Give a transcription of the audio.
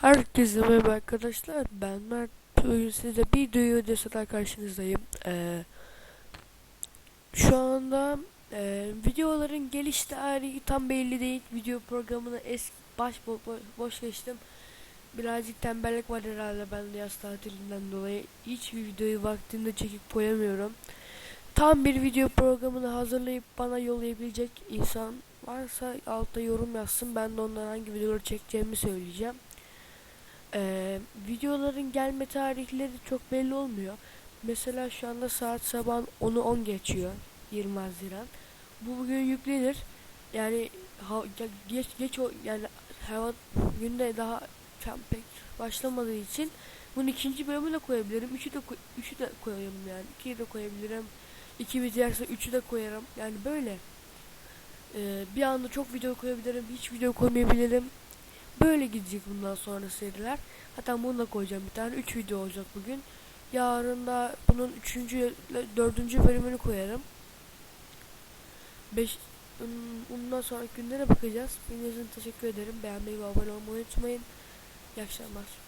Herkese merhaba arkadaşlar. Ben Mert. Bugün size bir video videosuyla karşınızdayım. Ee, şu anda e, videoların geliş tarihi tam belli değil. Video programını eski baş bo- bo- boş geçtim. Birazcık tembellik var herhalde ben de yaz tatilinden dolayı. Hiçbir videoyu vaktinde çekip koyamıyorum. Tam bir video programını hazırlayıp bana yollayabilecek insan varsa altta yorum yazsın. Ben de ondan hangi videoları çekeceğimi söyleyeceğim. Ee, videoların gelme tarihleri çok belli olmuyor. Mesela şu anda saat sabah 10'u 10 geçiyor. 20 Haziran. Bu bugün yüklenir. Yani ha, ge- geç geç o yani hava günde daha tam pek başlamadığı için bunun ikinci bölümü de koyabilirim. Üçü de üçü de koyarım yani. İkiyi de koyabilirim. İki biterse üçü de koyarım. Yani böyle. Ee, bir anda çok video koyabilirim. Hiç video koymayabilirim. Böyle gidecek bundan sonra seriler. Hatta bunu da koyacağım bir tane. 3 video olacak bugün. Yarın da bunun 3. ile 4. bölümünü koyarım. 5 bundan sonraki günlere bakacağız. Bildiğiniz için teşekkür ederim. Beğenmeyi ve abone olmayı unutmayın. İyi akşamlar.